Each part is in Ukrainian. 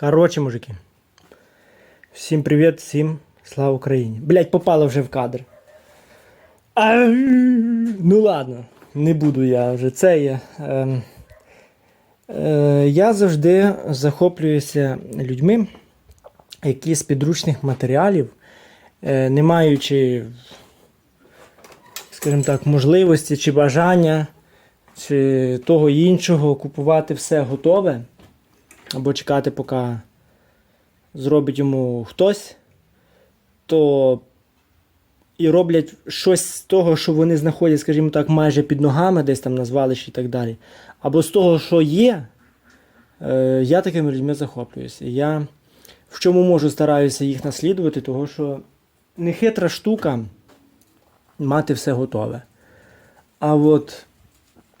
Короче, мужики. Всім привіт, всім слава Україні. Блять, попало вже в кадр. А, ну ладно, не буду я вже це. Я, ем, е, я завжди захоплююся людьми, які з підручних матеріалів, е, не маючи, скажімо так, можливості чи бажання, чи того іншого, купувати все готове або чекати, поки зробить йому хтось, то і роблять щось з того, що вони знаходять, скажімо так, майже під ногами, десь там на звалищі і так далі. Або з того, що є, е, я такими людьми захоплююся. Я в чому можу стараюся їх наслідувати, того що не хитра штука мати все готове. А от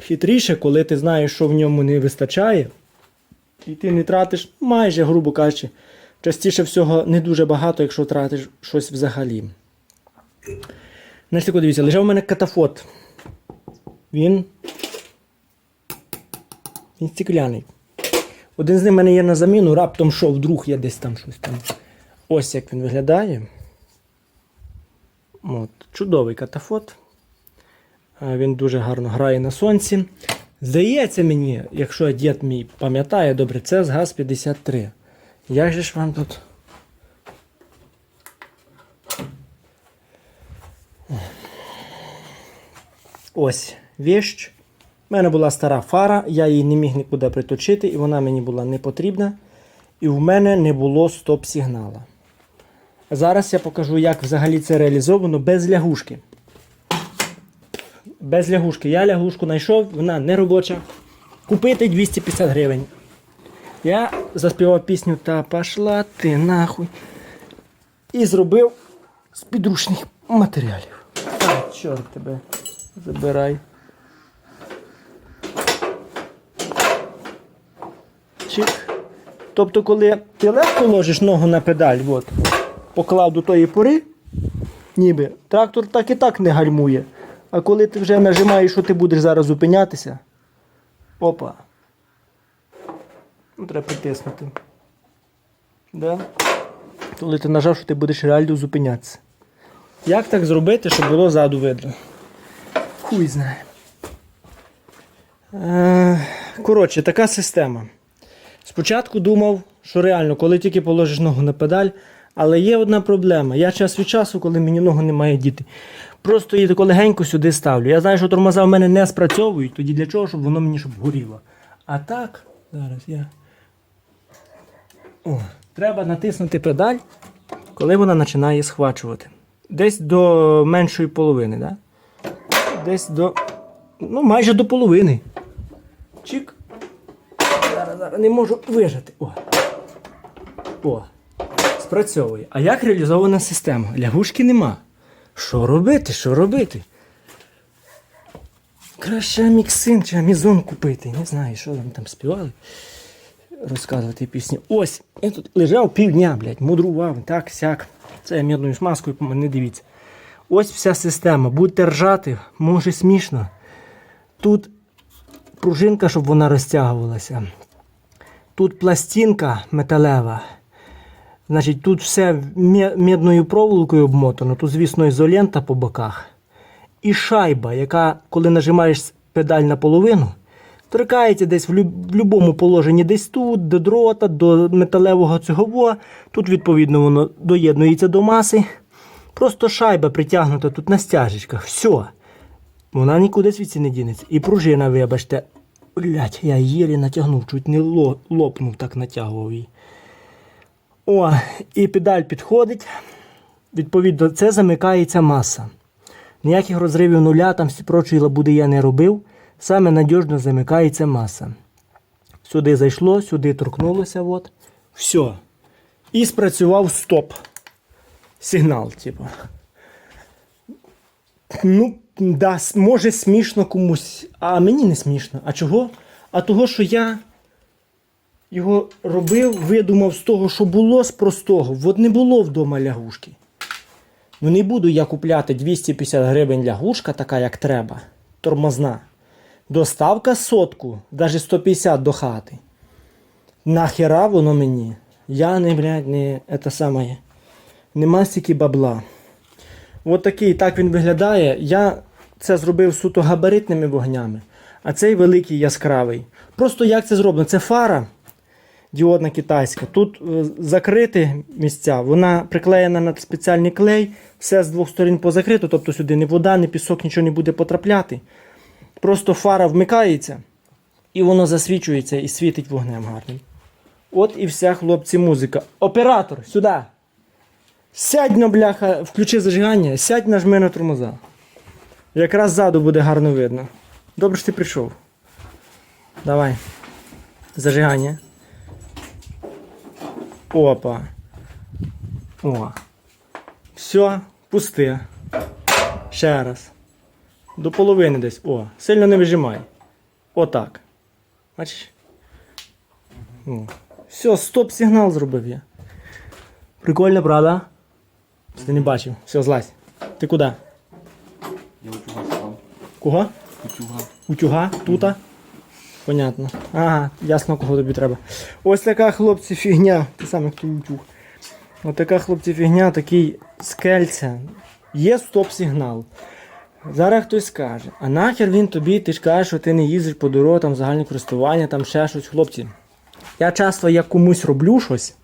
хитріше, коли ти знаєш, що в ньому не вистачає, і ти не тратиш майже, грубо кажучи, частіше всього не дуже багато, якщо тратиш щось взагалі. Значить, дивіться, лежав у мене катафот. Він. Він стекляний. Один з них в мене є на заміну, раптом що, вдруг я десь там щось там. Ось як він виглядає. От, чудовий катафот. Е, Він дуже гарно грає на сонці. Здається мені, якщо дід мій пам'ятає добре, це з ГАЗ-53. Як же ж вам тут. Ось віщ. У мене була стара фара, я її не міг нікуди приточити, і вона мені була не потрібна. І в мене не було стоп-сигнала. Зараз я покажу, як взагалі це реалізовано без лягушки. Без лягушки. Я лягушку знайшов, вона не робоча. Купити 250 гривень. Я заспівав пісню та пошла ти нахуй. І зробив з підручних матеріалів. А, чорт тебе. Забирай. Чик. Тобто, коли ти легко ложиш ногу на педаль, от, поклав до тої пори, ніби трактор так і так не гальмує. А коли ти вже нажимаєш, що ти будеш зараз зупинятися, опа. Ну, треба притиснути. Да? Коли ти нажав, що ти будеш реально зупинятися. Як так зробити, щоб було ззаду видно? Хуй знає. Е, коротше, така система. Спочатку думав, що реально, коли тільки положиш ногу на педаль, але є одна проблема. Я час від часу, коли мені ногу немає діти, просто її тако легенько сюди ставлю. Я знаю, що тормоза в мене не спрацьовують, тоді для чого, щоб воно мені щоб горіло. А так, зараз я. О, треба натиснути педаль, коли вона починає схвачувати. Десь до меншої половини, да? Десь до. Ну, майже до половини. Чик. Зараз, зараз не можу вижати. О. О. Спрацьовує. А як реалізована система? Лягушки нема. Що робити? Що робити? Краще міксин чи амізон купити. Не знаю, що там там співали. Розказувати пісні. Ось, я тут лежав півдня, блядь, мудрував, так, сяк. Це я м'ядною смазкою, не дивіться. Ось вся система. Будьте ржати, може смішно. Тут пружинка, щоб вона розтягувалася. Тут пластинка металева. Значить, тут все мідною проволокою обмотано, тут, звісно, ізолента по боках. І шайба, яка, коли нажимаєш педаль наполовину, торкається десь в, будь-якому положенні, десь тут, до дрота, до металевого цього. Тут, відповідно, воно доєднується до маси. Просто шайба притягнута тут на стяжечках. Все. Вона нікуди звідси не дінеться. І пружина, вибачте. Блять, я єлі натягнув, чуть не лопнув, так натягував її. О, і педаль підходить. Відповідно, це замикається маса. Ніяких розривів нуля, там всі прочої лабуди я не робив. Саме надіжно замикається маса. Сюди зайшло, сюди торкнулося. От. Все. І спрацював стоп. Сигнал, типу. Ну, да, може смішно комусь, а мені не смішно. А чого? А того, що я його робив, видумав з того, що було з простого. От не було вдома лягушки. Ну не буду я купляти 250 гривень лягушка, така як треба, тормозна. Доставка сотку, навіть 150 до хати. Нахера воно мені? Я не, блядь, не це саме. Нема стільки бабла. От такий, так він виглядає. Я це зробив суто габаритними вогнями, а цей великий яскравий. Просто як це зроблено? Це фара діодна китайська. Тут е, закриті місця, вона приклеєна на спеціальний клей, все з двох сторін позакрито, тобто сюди ні вода, ні пісок, нічого не буде потрапляти. Просто фара вмикається і воно засвічується і світить вогнем гарним. От і вся, хлопці, музика. Оператор, сюди! Сядь на бляха, включи зажигання, сядь нажми на тормоза. Якраз ззаду буде гарно видно. Добре, що ти прийшов. Давай. Зажигання. Опа. О. Все, пусти. Ще раз. До половини десь. О, сильно не вижимай. Отак. Бачиш? О. Все, стоп-сигнал зробив я. Прикольно, правда? Ти не бачив. Все, злазь. Ти куди? Я утюга став. Кого? Утюга. Утюга? Тута? Понятно. Ага, ясно, кого тобі треба. Ось така, хлопці, фігня. Ти сам як утюг. Ось така, хлопці, фігня, такий скельця. Є стоп-сигнал. Зараз хтось скаже, а нахер він тобі, ти ж кажеш, що ти не їздиш по дорогам, там загальне користування, там ще щось. Хлопці, я часто як комусь роблю щось.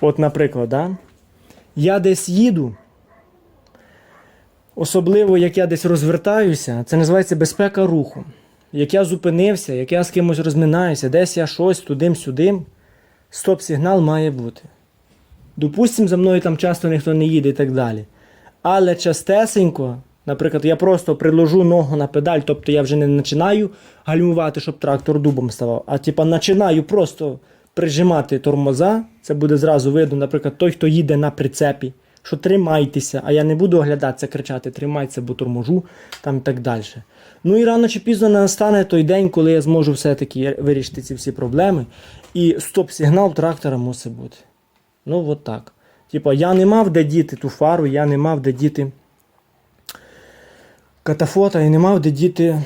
От, наприклад, да? я десь їду, особливо як я десь розвертаюся, це називається безпека руху. Як я зупинився, як я з кимось розминаюся, десь я щось тудим-сюдим, стоп-сигнал має бути. Допустим, за мною там часто ніхто не їде і так далі. Але частесенько, наприклад, я просто приложу ногу на педаль, тобто я вже не починаю гальмувати, щоб трактор дубом ставав, а типа починаю просто прижимати тормоза. Це буде зразу видно, наприклад, той, хто їде на прицепі, що тримайтеся, а я не буду оглядатися, кричати, тримайтеся, бо торможу, там і так далі. Ну і рано чи пізно не настане той день, коли я зможу все-таки вирішити ці всі проблеми. І стоп-сигнал трактора мусить бути. Ну, от так. Типа, я не мав де діти ту фару, я не мав де діти катафота і не мав де діти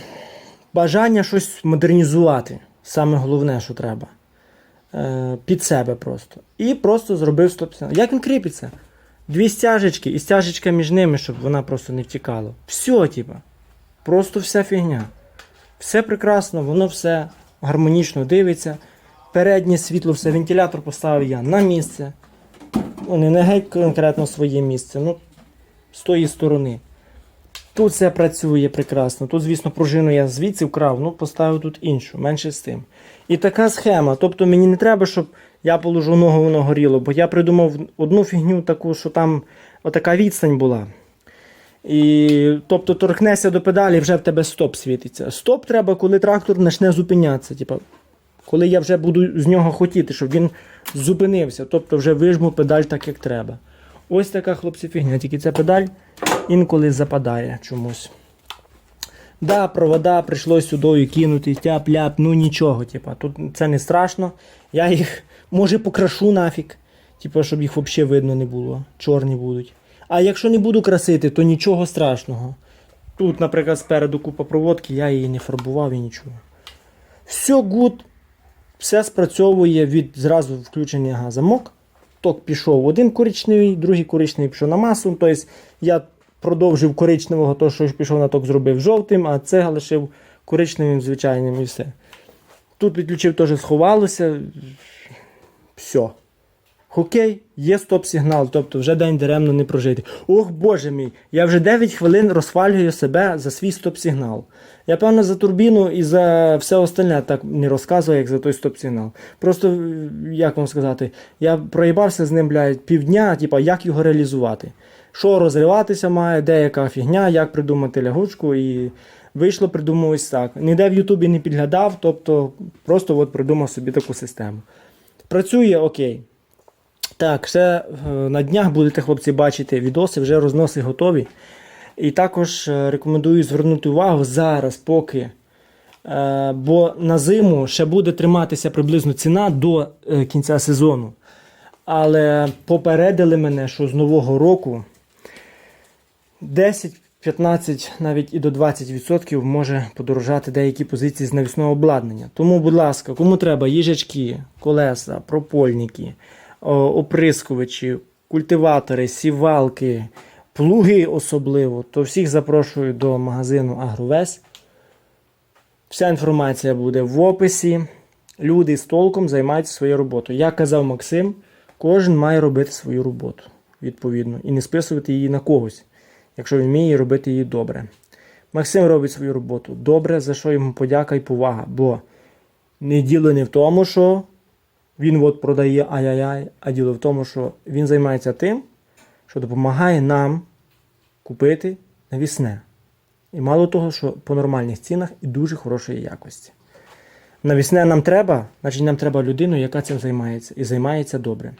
бажання щось модернізувати. Саме головне, що треба. Е, під себе просто. І просто зробив стоп-сигнал. Як він кріпиться? Дві стяжечки і стяжечка між ними, щоб вона просто не втікала. Все, типа. Просто вся фігня. Все прекрасно, воно все гармонічно дивиться. Переднє світло, все, вентилятор поставив я на місце. Ну, не геть конкретно своє місце, ну, з тої сторони. Тут все працює прекрасно. Тут, звісно, пружину я звідси вкрав, ну поставив тут іншу, менше з тим. І така схема. Тобто мені не треба, щоб я положу ногу, воно горіло, бо я придумав одну фігню таку, що там отака відстань була. І, тобто торкнешся до педалі, вже в тебе стоп світиться. Стоп треба, коли трактор почне зупинятися. Типа, коли я вже буду з нього хотіти, щоб він зупинився. Тобто вже вижму педаль так, як треба. Ось така хлопці фігня, тільки ця педаль інколи западає чомусь. Да, провода прийшлось сюди кинути, тяп-ляп, ну нічого. Типа, тут це не страшно. Я їх може покрашу нафіг. Типа, щоб їх взагалі видно не було. Чорні будуть. А якщо не буду красити, то нічого страшного. Тут, наприклад, спереду купа проводки, я її не фарбував і нічого. Все гуд. Все спрацьовує від зразу включення ага, замок. Ток пішов один коричневий, другий коричневий пішов на масу. Тобто я продовжив коричневого, то, що пішов на ток, зробив жовтим, а це лишив коричневим звичайним і все. Тут відключив теж сховалося. Все. Окей, є стоп-сигнал, тобто вже день даремно не прожити. Ох боже мій, я вже 9 хвилин розхвалюю себе за свій стоп-сигнал. Я певно за турбіну і за все остальне так не розказую, як за той стоп-сигнал. Просто, як вам сказати, я проїбався з ним, блядь, півдня, типа, як його реалізувати. Що розриватися має, де яка фігня, як придумати лягучку і. Вийшло, придумав ось так. Ніде в Ютубі не підглядав, тобто просто от придумав собі таку систему. Працює окей. Так, ще е, на днях будете, хлопці, бачити відоси, вже розноси готові. І також е, рекомендую звернути увагу зараз, поки. е, Бо на зиму ще буде триматися приблизно ціна до кінця сезону. Але попередили мене, що з нового року 10 15, навіть і до 20% може подорожати деякі позиції з навісного обладнання. Тому, будь ласка, кому треба їжачки, колеса, пропольники, оприскувачі, культиватори, сівалки, плуги особливо, то всіх запрошую до магазину Агровес. Вся інформація буде в описі. Люди з толком займаються своєю роботою. Як казав Максим, кожен має робити свою роботу відповідно і не списувати її на когось, якщо він вміє робити її добре. Максим робить свою роботу добре, за що йому подяка і повага. Бо не діло не в тому, що він от продає ай-яй-яй, а діло в тому, що він займається тим, що допомагає нам купити навісне. І мало того, що по нормальних цінах і дуже хорошої якості. Навісне нам треба, значить нам треба людину, яка цим займається, і займається добре.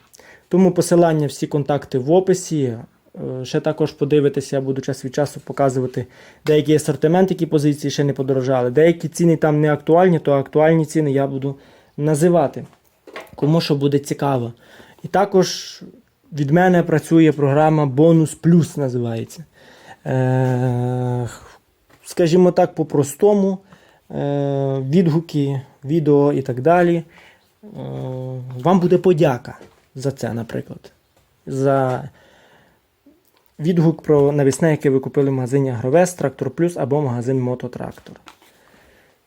Тому посилання, всі контакти в описі. Е, Ще також подивитися, я буду час від часу показувати деякий асортимент, які позиції ще не подорожали. Деякі ціни там не актуальні, то актуальні ціни я буду називати. Кому що буде цікаво. І також від мене працює програма Бонус Плюс називається. Е, скажімо так, по-простому. Е, відгуки, відео і так далі. Е, вам буде подяка за це, наприклад. За відгук про навісне, яке ви купили в магазині Агровес, Трактор Плюс або магазин Мототрактор.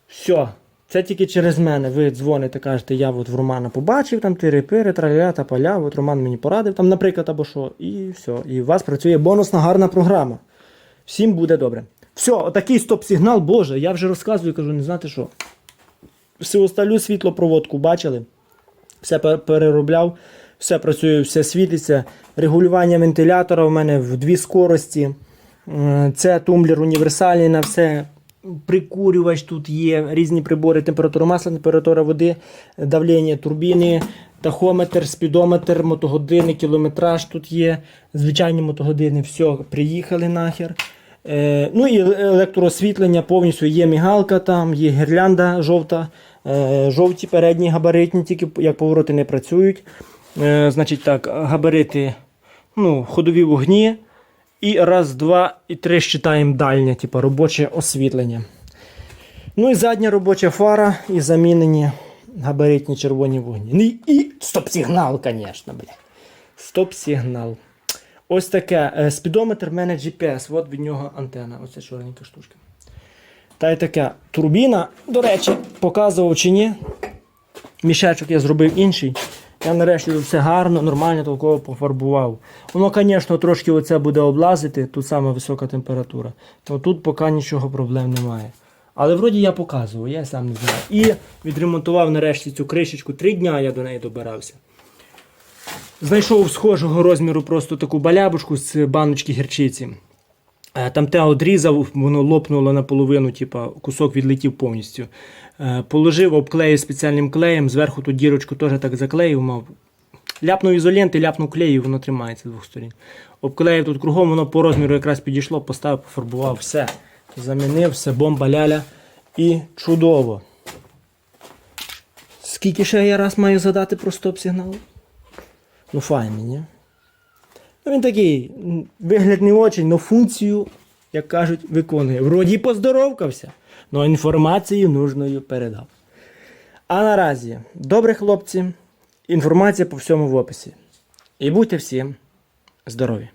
Все. Це тільки через мене. Ви дзвоните, кажете, я от в Романа побачив, там тири-пири, траля та поля, от Роман мені порадив, там, наприклад, або що. І все. І у вас працює бонусна гарна програма. Всім буде добре. Все, отакий стоп-сигнал, Боже, я вже розказую, кажу, не знати що. Всю осталю світлопроводку бачили. Все переробляв, все працює, все світиться. Регулювання вентилятора в мене в дві скорості. Е, Це тумблер універсальний на все. Прикурювач тут є, різні прибори, температура масла, температура води, давлення турбіни, тахометр, спідометр, мотогодини, кілометраж тут є. Звичайні мотогодини, все, приїхали нахер. Е, ну і електроосвітлення повністю є мігалка, там є гірлянда жовта, е, жовті передні габаритні, тільки як повороти не працюють. Е, значить так, габарити, ну, ходові вогні. І раз, два і три считаємо дальнє, типу робоче освітлення. Ну і задня робоча фара і замінені габаритні червоні вогні. Ну і- стоп-сигнал, звісно, бля. Стоп-сигнал. Ось таке. е, Спідометр в мене GPS, от від нього антена. Оце чорненька штучка. Та й таке. Турбіна, до речі, показував чи ні. Мішечок я зробив інший. Я нарешті все гарно, нормально, толково пофарбував. Воно, звісно, трошки оце буде облазити, тут саме висока температура. То тут поки нічого проблем немає. Але вроді я показував, я сам не знаю. І відремонтував нарешті цю кришечку. Три дня я до неї добирався. Знайшов схожого розміру просто таку балябушку з баночки гірчиці. Е, Там те одрізав, воно лопнуло наполовину, типа кусок відлетів повністю. Е, Положив, обклеїв спеціальним клеєм, зверху ту дірочку теж так заклеїв, мав. Ляпнув ізоленти, ляпнув клей, і воно тримається з двох сторін. Обклеїв тут кругом, воно по розміру якраз підійшло, поставив, пофарбував, все. Замінив, все, бомба ляля. І чудово. Скільки ще я раз маю задати про стоп-сигнал? Ну, файний, ні? Він такий, вигляд не очень, але функцію, як кажуть, виконує. Вроді поздоровкався, але інформацію нужною передав. А наразі, добре, хлопці, інформація по всьому в описі. І будьте всім здорові!